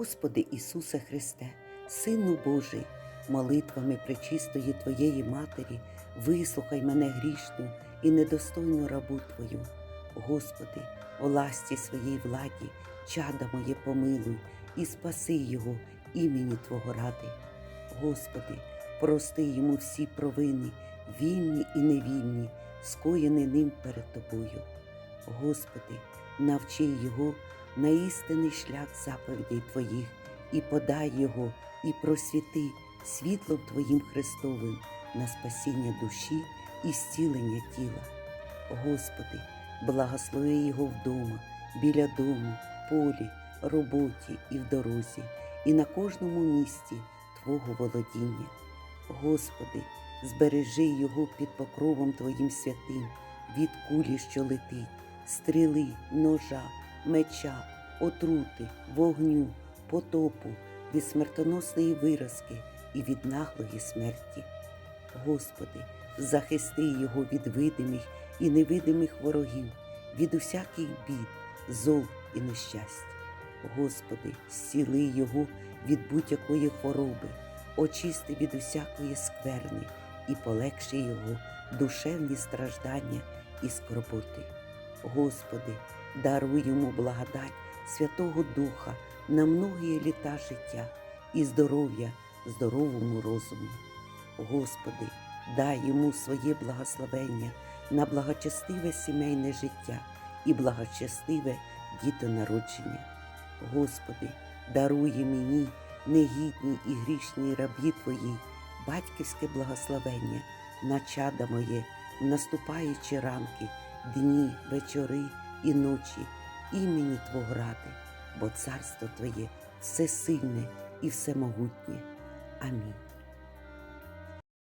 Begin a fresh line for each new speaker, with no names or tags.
Господи Ісусе Христе, Сину Божий, молитвами пречистої Твоєї Матері, вислухай мене грішну і недостойну рабу Твою. Господи, о ласті своїй владі, чада моє помилуй і спаси його імені Твого ради. Господи, прости йому всі провини, вільні і невільні, скоєні ним перед Тобою. Господи, навчи його на істинний шлях заповідей Твоїх, і подай його, і просвіти світлом Твоїм Христовим на спасіння душі і зцілення тіла. Господи, благослови його вдома, біля дому, полі, роботі і в дорозі, і на кожному місці Твого володіння. Господи, збережи його під покровом Твоїм святим, від кулі, що летить, стріли, ножа, меча, отрути, вогню, потопу, від смертоносної виразки і від наглої смерті. Господи, захисти його від видимих і невидимих ворогів, від усяких бід, зол і нещасть. Господи, зціли його від будь-якої хвороби, очисти від усякої скверни і полегши його душевні страждання і скорботи. Господи, даруй йому благодать Святого Духа на многі літа життя і здоров'я здоровому розуму. Господи, дай йому своє благословення на благочестиве сімейне життя і благочестиве дітонародження. Господи, даруй мені, негідній і грішній рабі Твоїй, батьківське благословення на чада моє, в наступаючі ранки, дні, вечори і ночі, імені Твого ради, бо царство Твоє всесильне і всемогутнє. Амінь.